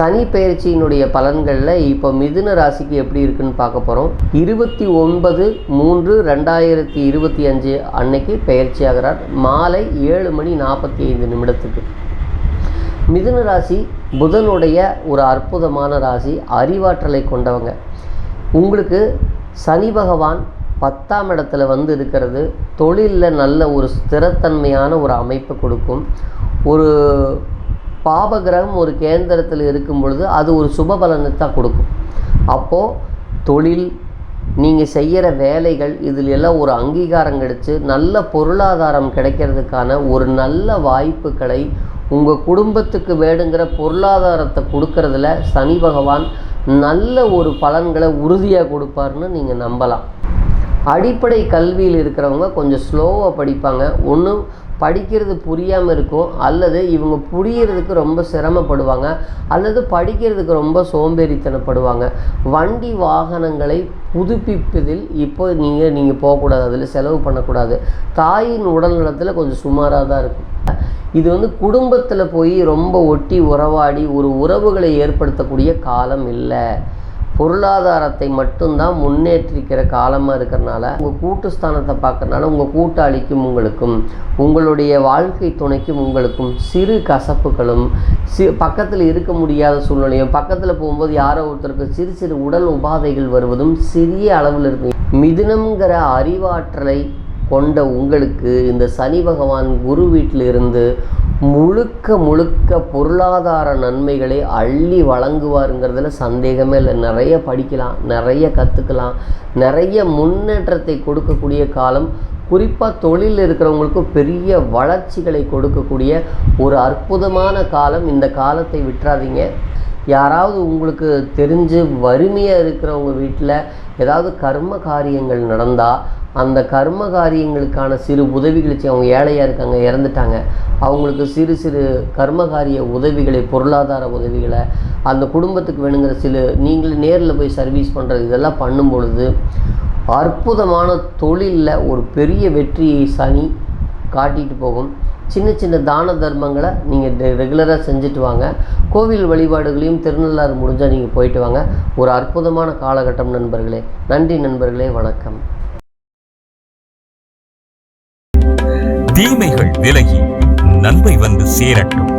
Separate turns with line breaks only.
சனி பயிற்சியினுடைய பலன்களில் இப்போ மிதுன ராசிக்கு எப்படி இருக்குன்னு பார்க்க போகிறோம் இருபத்தி ஒன்பது மூன்று ரெண்டாயிரத்தி இருபத்தி அஞ்சு அன்னைக்கு பயிற்சி ஆகிறார் மாலை ஏழு மணி நாற்பத்தி ஐந்து நிமிடத்துக்கு. மிதுன ராசி புதனுடைய ஒரு அற்புதமான ராசி அறிவாற்றலை கொண்டவங்க. உங்களுக்கு சனி பகவான் பத்தாம் இடத்துல வந்து இருக்கிறது. தொழிலில் நல்ல ஒரு ஸ்திரத்தன்மையான ஒரு அமைப்பு கொடுக்கும். ஒரு பாபகிரகம் ஒரு கேந்திரத்தில் இருக்கும் பொழுது அது ஒரு சுப பலனை தான் கொடுக்கும். அப்போது தொழில் நீங்கள் செய்கிற வேலைகள் இதில் எல்லாம் ஒரு அங்கீகாரம் கிடச்சி நல்ல பொருளாதாரம் கிடைக்கிறதுக்கான ஒரு நல்ல வாய்ப்புகளை உங்கள் குடும்பத்துக்கு வேணுங்கிற பொருளாதாரத்தை கொடுக்கறதுல சனி பகவான் நல்ல ஒரு பலன்களை உறுதியாக கொடுப்பாருன்னு நீங்கள் நம்பலாம். அடிப்படை கல்வியில் இருக்கிறவங்க கொஞ்சம் ஸ்லோவாக படிப்பாங்க. ஒன்று படிக்கிறது புரியாமல் இருக்கும் அல்லது இவங்க புரியறதுக்கு ரொம்ப சிரமப்படுவாங்க அல்லது படிக்கிறதுக்கு ரொம்ப சோம்பேறித்தனப்படுவாங்க வண்டி வாகனங்களை புதுப்பிப்பதில் இப்போ நீங்கள் நீங்கள் போகக்கூடாது அதில் செலவு பண்ணக்கூடாது. தாயின் உடல் நலத்தில் கொஞ்சம் சுமாராக தான் இருக்கும். இது வந்து குடும்பத்தில் போய் ரொம்ப ஒட்டி உறவாடி ஒரு உறவுகளை ஏற்படுத்தக்கூடிய காலம் இல்லை. பொருளாதாரத்தை மட்டும்தான் முன்னேற்றிக்கிற காலமாக இருக்கிறனால உங்கள் கூட்டு ஸ்தானத்தை பார்க்கறனால உங்கள் கூட்டாளிக்கும் உங்களுக்கும் உங்களுடைய வாழ்க்கை துணைக்கும் உங்களுக்கும் சிறு கசப்புகளும் சி பக்கத்தில் இருக்க முடியாத சூழ்நிலையும் பக்கத்தில் போகும்போது யாரோ ஒருத்தருக்கு சிறு சிறு உடல் உபாதைகள் வருவதும் சிறிய அளவில் இருக்கும் மிதுனம்ங்கிற அறிவாற்றலை கொண்ட உங்களுக்கு இந்த சனி பகவான் குரு வீட்டில் இருந்து முழுக்க முழுக்க பொருளாதார நன்மைகளை அள்ளி வழங்குவாருங்கிறதுல சந்தேகமே இல்லை. நிறைய படிக்கலாம் நிறைய கற்றுக்கலாம் நிறைய முன்னேற்றத்தை கொடுக்கக்கூடிய காலம் குறிப்பாக தொழில் இருக்கிறவங்களுக்கு பெரிய வளர்ச்சிகளை கொடுக்கக்கூடிய ஒரு அற்புதமான காலம். இந்த காலத்தை விட்டுறாதீங்க. யாராவது உங்களுக்கு தெரிஞ்சு வறுமையாக இருக்கிறவங்க வீட்டில் ஏதாவது கர்ம காரியங்கள் நடந்தால் அந்த கர்ம காரியங்களுக்கான சிறு உதவிகளை அவங்க ஏழையாக இருக்காங்க இறந்துட்டாங்க. அவங்களுக்கு சிறு சிறு கர்மகாரிய உதவிகளை பொருளாதார உதவிகளை அந்த குடும்பத்துக்கு வேணுங்கிற சில நீங்கள் நேரில் போய் சர்வீஸ் பண்ணுறது இதெல்லாம் பண்ணும் பொழுது அற்புதமான தொழிலில் ஒரு பெரிய வெற்றியை சனி காட்டிகிட்டு போகும். சின்ன சின்ன தான தர்மங்களை நீங்கள் ரெகுலராக செஞ்சுட்டு வாங்க. கோவில் வழிபாடுகளையும் திருநள்ளாறு முடிஞ்சால் நீங்கள் போயிட்டு வாங்க. ஒரு அற்புதமான காலகட்டம் நண்பர்களே. நன்றி நண்பர்களே வணக்கம்.
தீமைகள் விலகி நன்மை வந்து சேரட்டும்.